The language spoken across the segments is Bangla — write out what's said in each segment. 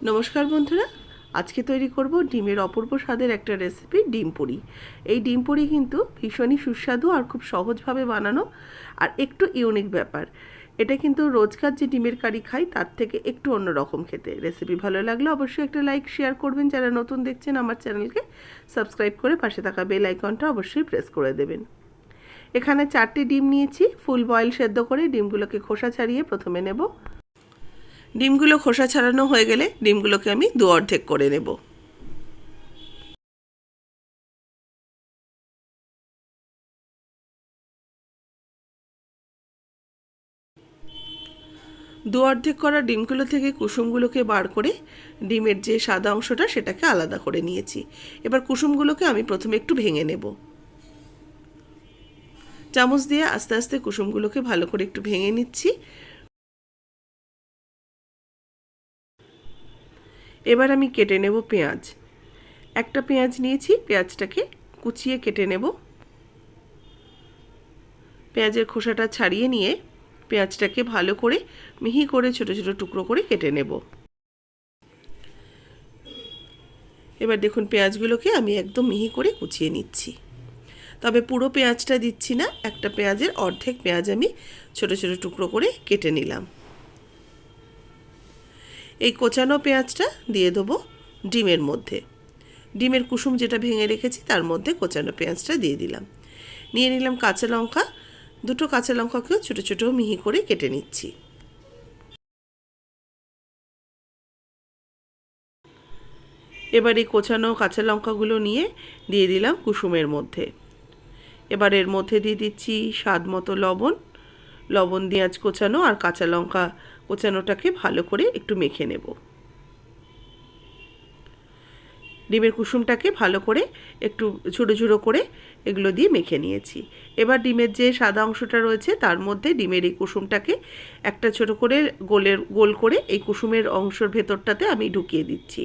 নমস্কার বন্ধুরা, আজকে তৈরি করব ডিমের অপূর্ব স্বাদের একটা রেসিপি, ডিম পুরি। এই ডিম পুরি কিন্তু ভীষণই সুস্বাদু আর খুব সহজভাবে বানানো আর একটু ইউনিক ব্যাপার। এটা কিন্তু রোজকার যে ডিমের কারি খাই, তার থেকে একটু অন্যরকম খেতে। রেসিপি ভালো লাগলে অবশ্যই একটা লাইক, শেয়ার করবেন। যারা নতুন দেখছেন আমার চ্যানেলকে সাবস্ক্রাইব করে পাশে থাকা বেল আইকনটা অবশ্যই প্রেস করে দেবেন। এখানে চারটি ডিম নিয়েছি। ফুল বয়েল সেদ্ধ করে ডিমগুলোকে খোসা ছাড়িয়ে প্রথমে নেব। ডিমগুলো খোসা ছাড়ানো হয়ে গেলে ডিমগুলোকে আমি দু অর্ধেক করে নেব। দু অর্ধেক করা ডিমগুলো থেকে কুসুমগুলোকে বার করে ডিমের যে সাদা অংশটা সেটাকে আলাদা করে নিয়েছি। এবার কুসুমগুলোকে আমি প্রথমে একটু ভেঙে নেব। চামচ দিয়ে আস্তে আস্তে কুসুমগুলোকে ভালো করে একটু ভেঙে নিচ্ছি। এবার আমি কেটে নেব পেঁয়াজ। একটা পেঁয়াজ নিয়েছি, পেঁয়াজটাকে কুচিয়ে কেটে নেব। পেঁয়াজের খোসাটা ছাড়িয়ে নিয়ে পেঁয়াজটাকে ভালো করে মিহি করে ছোট ছোট টুকরো করে কেটে নেব। এবার দেখুন, পেঁয়াজগুলোকে আমি একদম মিহি করে কুচিয়ে নিচ্ছি। তবে পুরো পেঁয়াজটা দিচ্ছি না, একটা পেঁয়াজের অর্ধেক পেঁয়াজ আমি ছোট ছোট টুকরো করে কেটে নিলাম। এই কোচানো পেঁয়াজটা দিয়ে দেবো ডিমের মধ্যে। ডিমের কুসুম যেটা ভেঙে রেখেছি, তার মধ্যে কোচানো পেঁয়াজটা দিয়ে দিলাম। নিয়ে নিলাম কাঁচা লঙ্কা। দুটো কাঁচা লঙ্কাকেও ছোটো ছোটো মিহি করে কেটে নিচ্ছি। এবার এই কোচানো কাঁচা লঙ্কাগুলো নিয়ে দিয়ে দিলাম কুসুমের মধ্যে। এবার এর মধ্যে দিয়ে দিচ্ছি স্বাদ মতো লবণ। লবণ পেঁয়াজ কোচানো আর কাঁচা লঙ্কা কোচানোটাকে ভালো করে একটু মেখে নেব। ডিমের কুসুমটাকে ভালো করে একটু ঝুড়ো ঝুড়ো করে এগুলো দিয়ে মেখে নিয়েছি। এবার ডিমের যে সাদা অংশটা রয়েছে, তার মধ্যে ডিমের এই কুসুমটাকে একটা ছোট করে গোলের, গোল করে এই কুসুমের অংশের ভেতরটাতে আমি ঢুকিয়ে দিচ্ছি।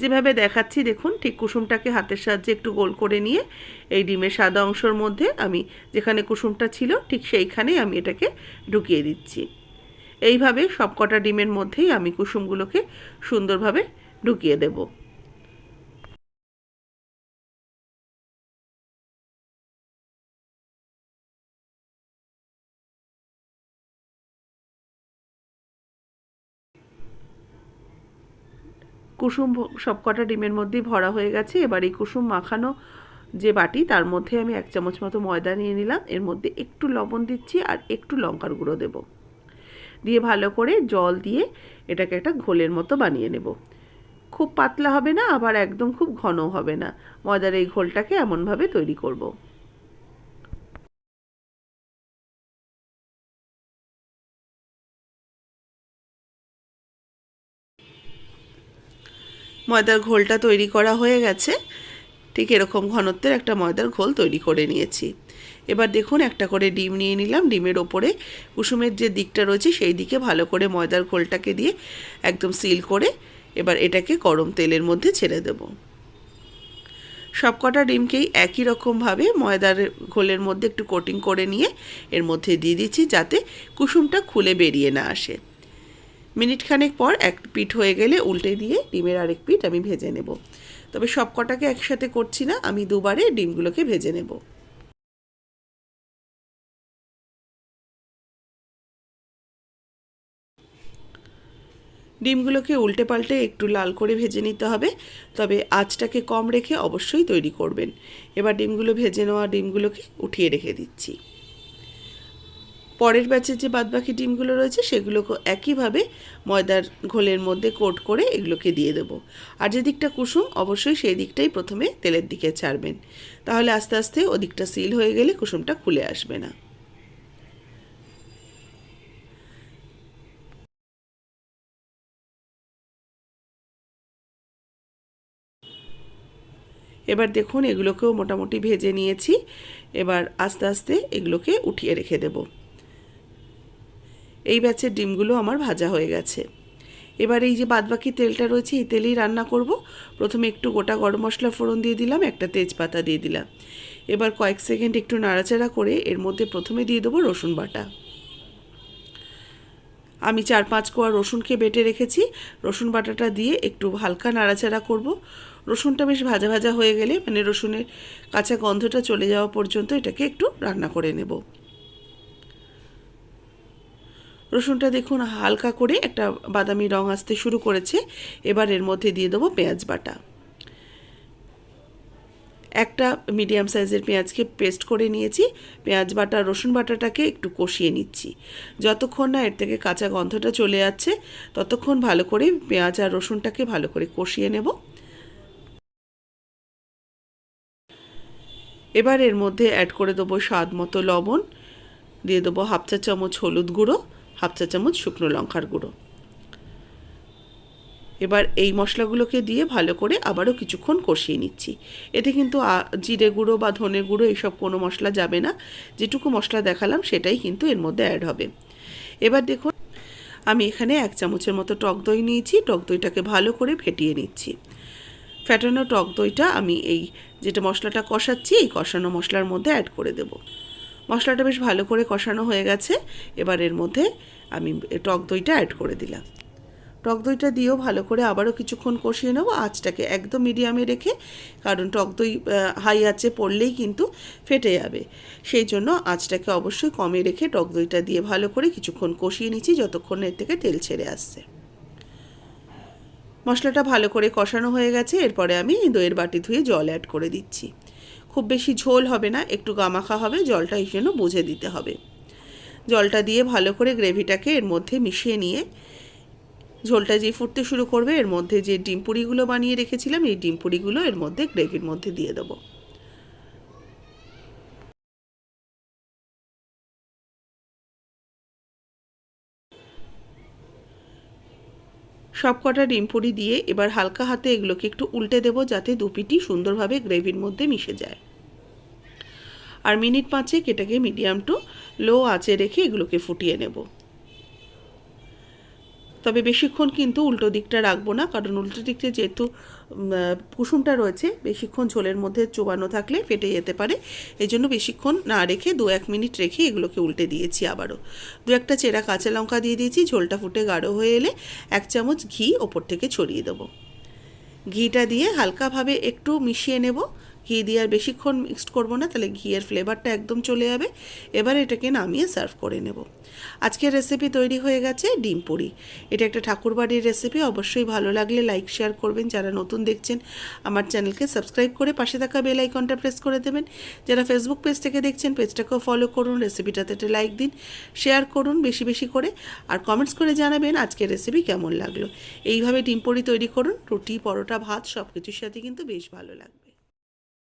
যেভাবে দেখাচ্ছি, দেখুন, ঠিক কুসুমটাকে হাতের সাহায্যে একটু গোল করে নিয়ে এই ডিমের সাদা অংশের মধ্যে আমি যেখানে কুসুমটা ছিল, ঠিক সেইখানেই আমি এটাকে ঢুকিয়ে দিচ্ছি। এইভাবে সব কটা ডিমের মধ্যেই আমি কুসুমগুলোকে সুন্দরভাবে ঢুকিয়ে দেব। কুসুম সব কটা ডিমের মধ্যেই ভরা হয়ে গেছে। এবার এই কুসুম মাখানো যে বাটি, তার মধ্যে আমি এক চামচ মতো ময়দা নিয়ে নিলাম। এর মধ্যে একটু লবণ দিচ্ছি আর একটু লঙ্কার গুঁড়ো দেবো। দিয়ে ভালো করে জল দিয়ে এটাকে একটা ঘোলের মতো বানিয়ে নেব। খুব পাতলা হবে না, আবার একদম খুব ঘন হবে না। ময়দার এই ঘোলটাকে এমনভাবে তৈরি করব। ময়দার ঘোলটা তৈরি করা হয়ে গেছে। ঠিক এরকম ঘনত্বের একটা ময়দার ঘোল তৈরি করে নিয়েছি। এবার দেখুন, একটা করে ডিম নিয়ে নিলাম। ডিমের ওপরে কুসুমের যে দিকটা রয়েছে, সেই দিকে ভালো করে ময়দার ঘোলটাকে দিয়ে একদম সিল করে এবার এটাকে গরম তেলের মধ্যে ছেড়ে দেব। সবকটা ডিমকেই একই রকমভাবে ময়দার ঘোলের মধ্যে একটু কোটিং করে নিয়ে এর মধ্যে দিয়ে দিচ্ছি যাতে কুসুমটা খুলে বেরিয়ে না আসে। মিনিট খানেক পর এক পিঠ হয়ে গেলে উল্টে দিয়ে ডিমের আরেক পিঠ আমি ভেজে নেব। তবে সব কটাকে একসাথে করছি না, আমি দুবারে ডিমগুলোকে ভেজে নেব। ডিমগুলোকে উল্টে পাল্টে একটু লাল করে ভেজে নিতে হবে, তবে আঁচটাকে কম রেখে অবশ্যই তৈরি করবেন। এবার ডিমগুলো ভেজে নেওয়া ডিমগুলোকে উঠিয়ে রেখে দিচ্ছি। পরের ব্যাচের যে বাদবাকি ডিমগুলো রয়েছে সেগুলোকে একইভাবে ময়দার ঘোলের মধ্যে কোট করে এগুলোকে দিয়ে দেবো। আর যে দিকটা কুসুম, অবশ্যই সেই দিকটাই প্রথমে তেলের দিকে ছাড়বেন। তাহলে আস্তে আস্তে ওদিকটা সিল হয়ে গেলে কুসুমটা খুলে আসবে না। এবার দেখুন এগুলোকেও মোটামুটি ভেজে নিয়েছি। এবার আস্তে আস্তে এগুলোকে উঠিয়ে রেখে দেব। এই ব্যাচের ডিমগুলো আমার ভাজা হয়ে গেছে। এবার এই যে বাদবাকি তেলটা রয়েছে, এই তেলেই রান্না করব। প্রথমে একটু গোটা গরম মশলা ফোড়ন দিয়ে দিলাম, একটা তেজপাতা দিয়ে দিলাম। এবার কয়েক সেকেন্ড একটু নাড়াচাড়া করে এর মধ্যে প্রথমে দিয়ে দেবো রসুন বাটা। আমি চার পাঁচ কোয়া রসুনকে বেটে রেখেছি। রসুন বাটাটা দিয়ে একটু হালকা নাড়াচাড়া করব। রসুনটা বেশ ভাজা ভাজা হয়ে গেলে মানে রসুনের কাঁচা গন্ধটা চলে যাওয়া পর্যন্ত এটাকে একটু রান্না করে নেব। রসুনটা দেখুন হালকা করে একটা বাদামি রং আসতে শুরু করেছে। এবার এর মধ্যে দিয়ে দেবো পেঁয়াজ বাটা। একটা মিডিয়াম সাইজের পেঁয়াজকে পেস্ট করে নিয়েছি। পেঁয়াজ বাটা, রসুন বাটাটাকে একটু কষিয়ে নিচ্ছি। যতক্ষণ না এর থেকে কাঁচা গন্ধটা চলে যাচ্ছে ততক্ষণ ভালো করে পেঁয়াজ আর রসুনটাকে ভালো করে কষিয়ে নেব। এবার এর মধ্যে অ্যাড করে দেবো স্বাদ মতো লবণ। দিয়ে দেবো হাফ চা চামচ হলুদ গুঁড়ো। হাফ চা চামচ শুকনো লঙ্কার গুঁড়ো। এবার এই মশলাগুলোকে দিয়ে ভালো করে আবারও কিছুক্ষণ কষিয়ে নিচ্ছি। এতে কিন্তু জিরে গুঁড়ো বা ধনে গুঁড়ো এইসব কোনো মশলা যাবে না। যেটুকু মশলা দেখালাম সেটাই কিন্তু এর মধ্যে অ্যাড হবে। এবার দেখুন, আমি এখানে এক চামচের মতো টক দই নিয়েছি। টক দইটাকে ভালো করে ফেটিয়ে নিচ্ছি। ফ্যাটানো টক দইটা আমি এই যেটা মশলাটা কষাচ্ছি, এই কষানো মশলার মধ্যে অ্যাড করে দেব। মশলাটা বেশ ভালো করে কষানো হয়ে গেছে। এবার এর মধ্যে আমি টক দইটা অ্যাড করে দিলাম। টক দইটা দিয়েও ভালো করে আবারও কিছুক্ষণ কষিয়ে নেব। আঁচটাকে একদম মিডিয়ামে রেখে, কারণ টক দই হাই আঁচে পড়লেই কিন্তু ফেটে যাবে। সেই জন্য আঁচটাকে অবশ্যই কমে রেখে টক দইটা দিয়ে ভালো করে কিছুক্ষণ কষিয়ে নিচ্ছি, যতক্ষণ এর থেকে তেল ছেড়ে আসছে। মশলাটা ভালো করে কষানো হয়ে গেছে। এরপরে আমি দইয়ের বাটি ধুয়ে জল অ্যাড করে দিচ্ছি। খুব বেশি ঝোল হবে না, একটু গামাখা হবে, জলটা এই জন্য বুঝে দিতে হবে। জলটা দিয়ে ভালো করে গ্রেভিটাকে এর মধ্যে মিশিয়ে নিয়ে, ঝোলটা যে ফুটতে শুরু করবে, এর মধ্যে যে ডিম পুরিগুলো বানিয়ে রেখেছিলাম, এই ডিম পুরিগুলো এর মধ্যে গ্রেভির মধ্যে দিয়ে দেবো। সব কটা ডিম পুরি দিয়ে এবার হালকা হাতে এগুলোকে একটু উল্টে দেব যাতে দুপিটি সুন্দরভাবে গ্রেভির মধ্যে মিশে যায়। আর মিনিট পাঁচে এটাকে মিডিয়াম টু লো আঁচে রেখে এগুলোকে ফুটিয়ে নেব। তবে বেশিক্ষণ কিন্তু উল্টো দিকটা রাখব না, কারণ উল্টো দিকটা যেহেতু কুসুমটা রয়েছে, বেশিক্ষণ ঝোলের মধ্যে চোবানো থাকলে ফেটে যেতে পারে। এই জন্য বেশিক্ষণ না রেখে দু এক মিনিট রেখে এগুলোকে উল্টে দিয়েছি আবারও। দু একটা চেরা কাঁচা লঙ্কা দিয়ে দিয়েছি, ঝোলটা ফুটে গাঢ় হয়ে এলে এক চামচ ঘি ওপর থেকে ছড়িয়ে দেবো। ঘিটা দিয়ে হালকাভাবে একটু মিশিয়ে নেব। ঘি দিয়ে আর বেশিক্ষণ মিক্সড করব না, তাহলে ঘিয়ের ফ্লেভারটা একদম চলে যাবে। এবার এটাকে নামিয়ে সার্ভ করে নেব। আজকের রেসিপি তৈরি হয়ে গেছে ডিম পুরি। এটা একটা ঠাকুরবাড়ির রেসিপি অবশ্যই ভালো লাগলে লাইক শেয়ার করবেন। যারা নতুন দেখছেন, আমার চ্যানেলকে সাবস্ক্রাইব করে পাশে থাকা বেল আইকনটা প্রেস করে দেবেন। যারা ফেসবুক পেজ থেকে দেখছেন পেজটাকেও ফলো করুন রেসিপিটাতে একটা লাইক দিন শেয়ার করুন বেশি বেশি করে। আর কমেন্টস করে জানাবেন আজকের রেসিপি কেমন লাগল। এইভাবে ডিম পুরি তৈরি করুন, রুটি, পরোটা, ভাত সব কিছুর সাথে কিন্তু বেশ ভালো লাগবে।